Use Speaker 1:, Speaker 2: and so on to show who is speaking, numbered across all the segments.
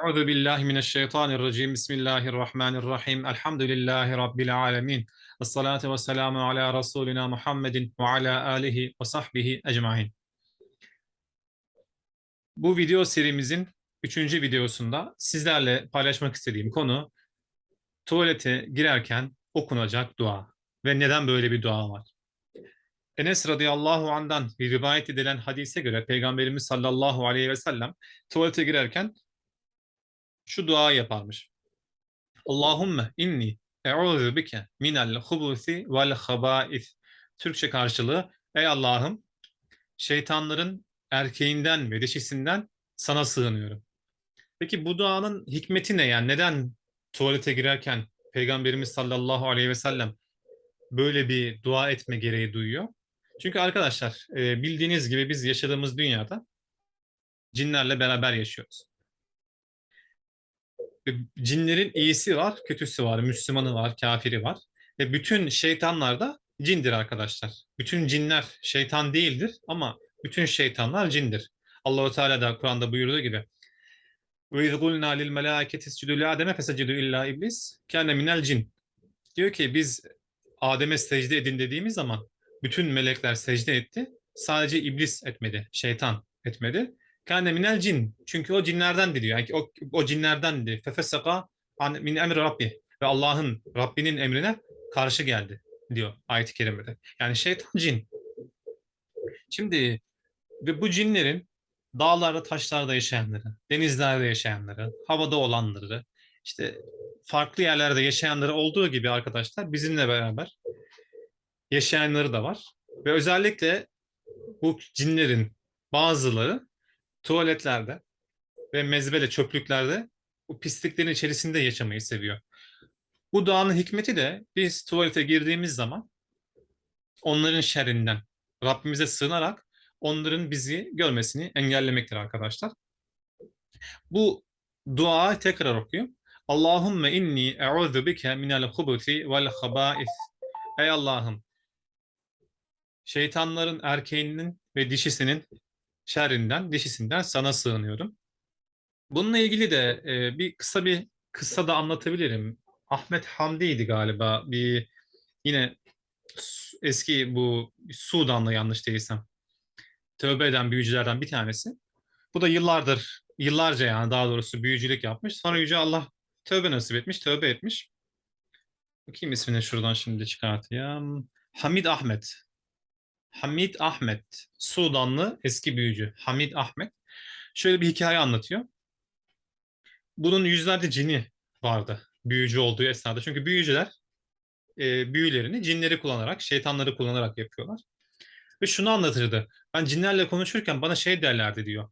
Speaker 1: Euzu billahi mineşşeytanirracim. Bismillahirrahmanirrahim. Elhamdülillahi rabbil alamin. Ves salatu vesselamu ala rasulina Muhammedin ve ala alihi ve sahbihi ecmaîn. Bu video serimizin üçüncü videosunda sizlerle paylaşmak istediğim konu tuvalete girerken okunacak dua ve neden böyle bir dua var? Enes radıyallahu andan rivayet edilen hadise göre Peygamberimiz sallallahu aleyhi ve sellem tuvalete girerken şu dua yaparmış. Allahümme inni e'udhu bike minel hubusi vel habais. Türkçe karşılığı ey Allah'ım şeytanların erkeğinden ve dişisinden sana sığınıyorum. Peki bu duanın hikmeti ne yani? Neden tuvalete girerken Peygamberimiz sallallahu aleyhi ve sellem böyle bir dua etme gereği duyuyor? Çünkü arkadaşlar bildiğiniz gibi biz yaşadığımız dünyada cinlerle beraber yaşıyoruz. Cinlerin iyisi var, kötüsü var, Müslümanı var, kafiri var. Ve bütün şeytanlar da cindir arkadaşlar. Bütün cinler şeytan değildir ama bütün şeytanlar cindir. Allahu Teala da Kur'an'da buyurduğu gibi ve iz kulna lil melâiketi iscudu li Adem'e fesecedu illa iblis kâne minel cin. Diyor ki biz Adem'e secde edin dediğimiz zaman bütün melekler secde etti. Sadece iblis etmedi, şeytan etmedi. Kâne minel cin. Çünkü o cinlerden diyor. Yani o, o cinlerdendi. Fefesaka min emri rabbi. Ve Allah'ın, Rabbinin emrine karşı geldi diyor ayet-i kerimede. Yani şeytan cin. Şimdi ve bu cinlerin dağlarda, taşlarda yaşayanları, denizlerde yaşayanları, havada olanları, işte farklı yerlerde yaşayanları olduğu gibi arkadaşlar bizimle beraber yaşayanları da var. Ve özellikle bu cinlerin bazıları tuvaletlerde ve mezbele çöplüklerde bu pisliklerin içerisinde yaşamayı seviyor. Bu duanın hikmeti de biz tuvalete girdiğimiz zaman onların şerrinden Rabbimize sığınarak onların bizi görmesini engellemektir arkadaşlar. Bu dua tekrar okuyayım. Allahümme inni e'udhu bike minel hubuti vel habais. Ey Allah'ım şeytanların erkeğinin ve dişisinin şerrinden, dişisinden sana sığınıyorum. Bununla ilgili de e, bir kısa bir kısa da anlatabilirim. Ahmet Hamdi'ydi galiba. Bir yine eski bu Sudanlı yanlış değilsem. Tövbe eden büyücülerden bir tanesi. Bu da yıllardır, yıllarca yani daha doğrusu büyücülük yapmış. Sonra Yüce Allah tövbe nasip etmiş, tövbe etmiş. Bakayım ismini şuradan şimdi çıkartayım. Hamid Ahmet. Hamid Ahmet, Sudanlı eski büyücü Hamid Ahmet şöyle bir hikaye anlatıyor. Bunun yüzlerce cini vardı büyücü olduğu esnada. Çünkü büyücüler e, büyülerini cinleri kullanarak, şeytanları kullanarak yapıyorlar. Ve şunu anlatırdı. Ben cinlerle konuşurken bana şey derlerdi diyor.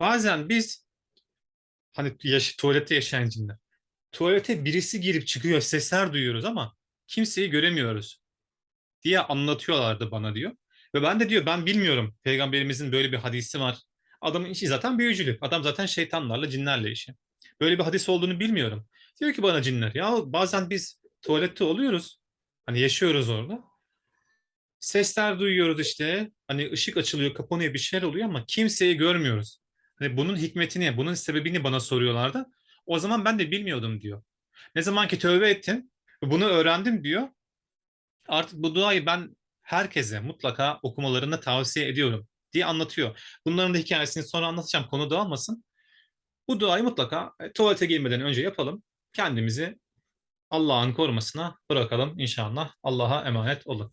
Speaker 1: Bazen biz hani yaş tuvalette yaşayan cinler. Tuvalete birisi girip çıkıyor, sesler duyuyoruz ama kimseyi göremiyoruz diye anlatıyorlardı bana diyor. Ve ben de diyor ben bilmiyorum peygamberimizin böyle bir hadisi var. Adamın işi zaten büyücülük. Adam zaten şeytanlarla, cinlerle işi. Böyle bir hadis olduğunu bilmiyorum. Diyor ki bana cinler ya bazen biz tuvalette oluyoruz. Hani yaşıyoruz orada. Sesler duyuyoruz işte. Hani ışık açılıyor, kapanıyor bir şeyler oluyor ama kimseyi görmüyoruz. Hani bunun hikmetini, bunun sebebini bana soruyorlardı. O zaman ben de bilmiyordum diyor. Ne zaman ki tövbe ettim, bunu öğrendim diyor. Artık bu duayı ben herkese mutlaka okumalarını tavsiye ediyorum diye anlatıyor. Bunların da hikayesini sonra anlatacağım. Konu dağılmasın. Bu duayı mutlaka e, tuvalete girmeden önce yapalım. Kendimizi Allah'ın korumasına bırakalım inşallah. Allah'a emanet olun.